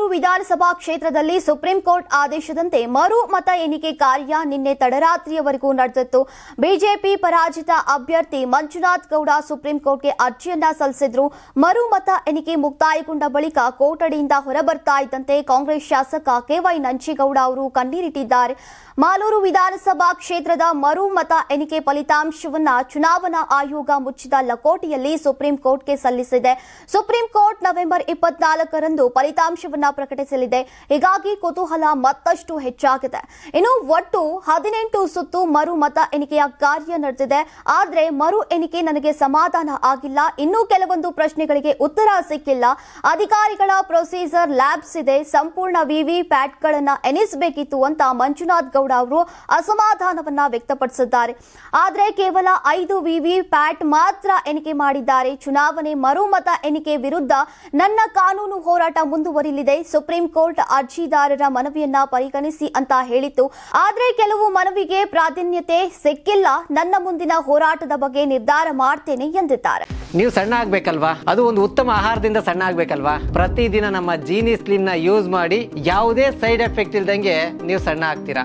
ಮಾಲೂರು ವಿಧಾನಸಭಾ ಕ್ಷೇತ್ರದಲ್ಲಿ supreme court ಆದೇಶದಂತೆ ಮರು ಮತ ಎಣಿಕೆ ಕಾರ್ಯ ನಿನ್ನೆ ತಡರಾತ್ರಿಯವರೆಗೂ ನಡೆದಿತ್ತು. ಬಿಜೆಪಿ ಪರಾಜಿತ ಅಭ್ಯರ್ಥಿ ಮಂಜುನಾಥ್ ಗೌಡ ಸುಪ್ರೀಂ ಕೋರ್ಟ್ಗೆ ಅರ್ಜಿಯನ್ನ ಸಲ್ಲಿಸಿದ್ರು. ಮರು ಮತ ಎಣಿಕೆ ಮುಕ್ತಾಯಗೊಂಡ ಬಳಿಕ ಕೋಟಡಿಯಿಂದ ಹೊರಬರ್ತಾ ಇದ್ದಂತೆ ಕಾಂಗ್ರೆಸ್ ಶಾಸಕ ಕೆವೈ ನಂಜೇಗೌಡ ಅವರು ಕಣ್ಣೀರಿಟ್ಟಿದ್ದಾರೆ. ಮಾಲೂರು ವಿಧಾನಸಭಾ ಕ್ಷೇತ್ರದ ಮರು ಮತ ಎಣಿಕೆ ಫಲಿತಾಂಶವನ್ನ ಚುನಾವಣಾ ಆಯೋಗ ಮುಚ್ಚಿದ ಲಕೋಟೆಯಲ್ಲಿ ಸುಪ್ರೀಂ ಕೋರ್ಟ್ಗೆ ಸಲ್ಲಿಸಿದೆ. ಸುಪ್ರೀಂ ಕೋರ್ಟ್ ನವೆಂಬರ್ ಇಪ್ಪತ್ನಾಲ್ಕರಂದು ಫಲಿತಾಂಶವನ್ನ ಪ್ರಕಟಿಸಲಿದೆ. ಹೀಗಾಗಿ ಕುತೂಹಲ ಮತ್ತಷ್ಟು ಹೆಚ್ಚಾಗಿದೆ. ಇನ್ನು ಒಟ್ಟು ಹದಿನೆಂಟು ಸುತ್ತು ಮರು ಮತ ಎಣಿಕೆಯ ಕಾರ್ಯ ನಡೆದಿದೆ. ಆದ್ರೆ ಮರು ಎಣಿಕೆ ನನಗೆ ಸಮಾಧಾನ ಆಗಿಲ್ಲ. ಇನ್ನೂ ಕೆಲವೊಂದು ಪ್ರಶ್ನೆಗಳಿಗೆ ಉತ್ತರ ಸಿಕ್ಕಿಲ್ಲ. ಅಧಿಕಾರಿಗಳ ಪ್ರೊಸೀಜರ್ ಲ್ಯಾಬ್ಸ್ ಇದೆ. ಸಂಪೂರ್ಣ ವಿವಿ ಪ್ಯಾಟ್ಗಳನ್ನ ಎನಿಸಬೇಕಿತ್ತು ಅಂತ ಮಂಜುನಾಥ್ ಗೌಡ ಅವರು ಅಸಮಾಧಾನವನ್ನ ವ್ಯಕ್ತಪಡಿಸಿದ್ದಾರೆ. ಆದ್ರೆ ಕೇವಲ ಐದು ವಿವಿ ಪ್ಯಾಟ್ ಮಾತ್ರ ಎಣಿಕೆ ಮಾಡಿದ್ದಾರೆ. ಚುನಾವಣೆ ಮರುಮತ ಎಣಿಕೆ ವಿರುದ್ಧ ನನ್ನ ಕಾನೂನು ಹೋರಾಟ ಮುಂದುವರಿಲಿದೆ. ಸುಪ್ರೀಂ ಕೋರ್ಟ್ ಅರ್ಜಿದಾರರ ಮನವಿಯನ್ನ ಪರಿಗಣಿಸಿ ಅಂತ ಹೇಳಿತ್ತು. ಆದರೆ ಕೆಲವು ಮನವಿಗೆ ಪ್ರಾಧಾನ್ಯತೆ ಸಿಕ್ಕಿಲ್ಲ. ನನ್ನ ಮುಂದಿನ ಹೋರಾಟದ ಬಗ್ಗೆ ನಿರ್ಧಾರ ಮಾಡ್ತೇನೆ ಎಂದಿದ್ದಾರೆ. ನೀವು ಸಣ್ಣ ಆಗ್ಬೇಕಲ್ವಾ? ಅದು ಒಂದು ಉತ್ತಮ ಆಹಾರದಿಂದ ಸಣ್ಣ ಆಗ್ಬೇಕಲ್ವಾ? ಪ್ರತಿದಿನ ನಮ್ಮ ಜೀನಿ ಸ್ಲಿಮ್ನ ಯೂಸ್ ಮಾಡಿ ಯಾವುದೇ ಸೈಡ್ ಎಫೆಕ್ಟ್ ಇಲ್ದಂಗೆ ನೀವು ಸಣ್ಣ ಆಗ್ತೀರಾ?